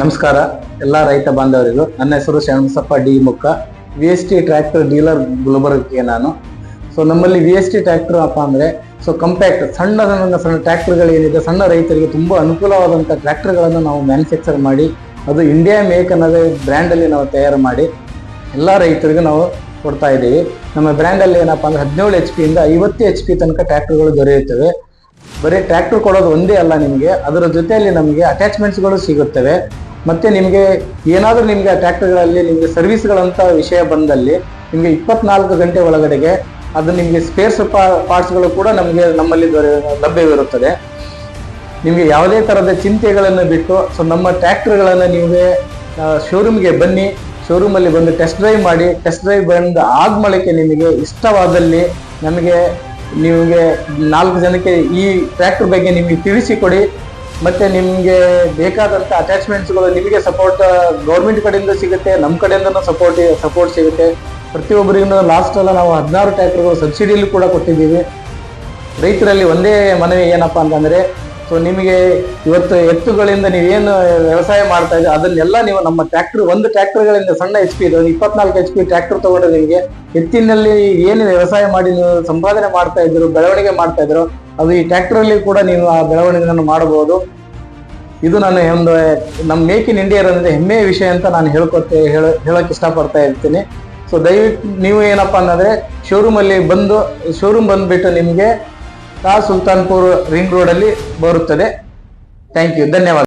ನಮಸ್ಕಾರ. ಎಲ್ಲ ರೈತ ಬಾಂಧವರಿಗೂ ನನ್ನ ಹೆಸರು Sharanabasappa D Mukka. V S T tractor dealer ಗುಲ್ಬರ್ಗಕ್ಕೆ ನಾನು. ಸೊ ನಮ್ಮಲ್ಲಿ ವಿ ಎಸ್ ಟಿ ಟ್ರ್ಯಾಕ್ಟರ್ ಅಪ್ಪ ಅಂದರೆ ಸೊ ಕಂಪ್ಯಾಕ್ಟ್ ಸಣ್ಣ ಸಣ್ಣ ಸಣ್ಣ ಟ್ರ್ಯಾಕ್ಟರ್ಗಳು ಏನಿದೆ ಸಣ್ಣ ರೈತರಿಗೆ ತುಂಬ ಅನುಕೂಲವಾದಂಥ ಟ್ರ್ಯಾಕ್ಟರ್ಗಳನ್ನು ನಾವು ಮ್ಯಾನುಫ್ಯಾಕ್ಚರ್ ಮಾಡಿ, ಅದು ಇಂಡಿಯಾ ಮೇಕ್ ಅನ್ನೋದೇ ಬ್ರ್ಯಾಂಡಲ್ಲಿ ನಾವು ತಯಾರು ಮಾಡಿ, ಎಲ್ಲ ರೈತರಿಗೂ ನಾವು ಕೊಡ್ತಾ ಇದ್ದೀವಿ. ನಮ್ಮ ಬ್ರ್ಯಾಂಡಲ್ಲಿ ಏನಪ್ಪ ಅಂದ್ರೆ, ಹದಿನೇಳು ಎಚ್ ಪಿಯಿಂದ ಐವತ್ತು ಎಚ್ ಪಿ ತನಕ ಟ್ರ್ಯಾಕ್ಟರ್ಗಳು ದೊರೆಯುತ್ತವೆ. ಬರೀ ಟ್ರ್ಯಾಕ್ಟರ್ ಕೊಡೋದು ಒಂದೇ ಅಲ್ಲ ನಿಮಗೆ, ಅದರ ಜೊತೆಯಲ್ಲಿ ನಮಗೆ ಅಟ್ಯಾಚ್ಮೆಂಟ್ಸ್ಗಳು ಸಿಗುತ್ತವೆ. ಮತ್ತೆ ನಿಮಗೆ ಏನಾದರೂ ನಿಮಗೆ ಟ್ರ್ಯಾಕ್ಟರ್ಗಳಲ್ಲಿ ನಿಮಗೆ ಸರ್ವಿಸ್ಗಳಂತ ವಿಷಯ ಬಂದಲ್ಲಿ ನಿಮಗೆ ಇಪ್ಪತ್ನಾಲ್ಕು ಗಂಟೆ ಒಳಗಡೆಗೆ ಅದು ನಿಮಗೆ ಸ್ಪೇರ್ಸ್ ಪಾರ್ಟ್ಸ್ಗಳು ಕೂಡ ನಮಗೆ ನಮ್ಮಲ್ಲಿ ದೊರೆ, ಲಭ್ಯವಿರುತ್ತದೆ. ನಿಮಗೆ ಯಾವುದೇ ಥರದ ಚಿಂತೆಗಳನ್ನು ಬಿಟ್ಟು ಸೊ ನಮ್ಮ ಟ್ರ್ಯಾಕ್ಟರ್ಗಳನ್ನು ನಿಮಗೆ ಶೋರೂಮ್ಗೆ ಬನ್ನಿ ಶೋರೂಮಲ್ಲಿ ಬಂದು ಟೆಸ್ಟ್ ಡ್ರೈವ್ ಮಾಡಿ ಟೆಸ್ಟ್ ಡ್ರೈವ್ ಬಂದು ಆದ್ಮಳಕ್ಕೆ ನಿಮಗೆ ಇಷ್ಟವಾದಲ್ಲಿ ನಮಗೆ, ನಿಮಗೆ ನಾಲ್ಕು ಜನಕ್ಕೆ ಈ ಟ್ರ್ಯಾಕ್ಟರ್ ಬಗ್ಗೆ ನಿಮಗೆ ತಿಳಿಸಿಕೊಡಿ ಮತ್ತೆ ನಿಮಗೆ ಬೇಕಾದಂಥ ಅಟ್ಯಾಚ್ಮೆಂಟ್ಸ್ಗಳು ನಿಮಗೆ ಸಪೋರ್ಟ್ ಗೌರ್ಮೆಂಟ್ ಕಡೆಯಿಂದ ಸಿಗುತ್ತೆ ನಮ್ಮ ಕಡೆಯಿಂದನೂ ಸಪೋರ್ಟ್ ಸಪೋರ್ಟ್ ಸಿಗುತ್ತೆ. ಪ್ರತಿಯೊಬ್ಬರಿಗೂ ಲಾಸ್ಟ್ ಎಲ್ಲ ನಾವು ಹದಿನಾರು ಟ್ಯಾಕ್ಟರ್ಗಳು ಸಬ್ಸಿಡಿಯಲ್ಲಿ ಕೂಡ ಕೊಟ್ಟಿದ್ದೀವಿ. ರೈತರಲ್ಲಿ ಒಂದೇ ಮನವಿ ಏನಪ್ಪಾ ಅಂತಂದ್ರೆ ಸೊ ನಿಮಗೆ ಇವತ್ತು ಎತ್ತುಗಳಿಂದ ನೀವೇನು ವ್ಯವಸಾಯ ಮಾಡ್ತಾ ಇದ್ದೀವಿ ಅದನ್ನೆಲ್ಲ ನೀವು ನಮ್ಮ ಟ್ರ್ಯಾಕ್ಟರ್ ಒಂದು ಟ್ರ್ಯಾಕ್ಟರ್ಗಳಿಂದ ಸಣ್ಣ ಎಚ್ ಪಿ ಇದೆ, ಒಂದು ಇಪ್ಪತ್ನಾಲ್ಕು ಎಚ್ ಪಿ ಟ್ರ್ಯಾಕ್ಟರ್ ತಗೊಂಡ್ರೆ ನಿಮಗೆ. ಎತ್ತಿನಲ್ಲಿ ಏನು ವ್ಯವಸಾಯ ಮಾಡಿ ನೀವು ಸಂಪಾದನೆ ಮಾಡ್ತಾ ಇದ್ರು ಬೆಳವಣಿಗೆ ಮಾಡ್ತಾ ಇದ್ರು ಅದು ಈ ಟ್ರ್ಯಾಕ್ಟರ್ ಅಲ್ಲಿ ಕೂಡ ನೀವು ಆ ಬೆಳವಣಿಗೆಯನ್ನು ಮಾಡಬಹುದು. ಇದು ನಾನು ಒಂದು, ನಮ್ಮ ಮೇಕ್ ಇನ್ ಇಂಡಿಯಾ ಹೆಮ್ಮೆಯ ವಿಷಯ ಅಂತ ನಾನು ಹೇಳ್ಕೊತೆ ಹೇಳ, ಹೇಳಕ್ ಇಷ್ಟಪಡ್ತಾ ಇರ್ತೀನಿ. ಸೊ ದಯವಿಟ್ಟು ನೀವು ಏನಪ್ಪಾ ಅನ್ನೋದ್ರೆ ಶೋರೂಮ್ ಅಲ್ಲಿ ಬಂದು ಶೋರೂಮ್ ಬಂದ್ಬಿಟ್ಟು ನಿಮಗೆ ತಾ ಸುಲ್ತಾನ್ಪುರ್ ರಿಂಗ್ ರೋಡ್ ಅಲ್ಲಿ ಬರುತ್ತದೆ. ಥ್ಯಾಂಕ್ ಯು ಧನ್ಯವಾದ.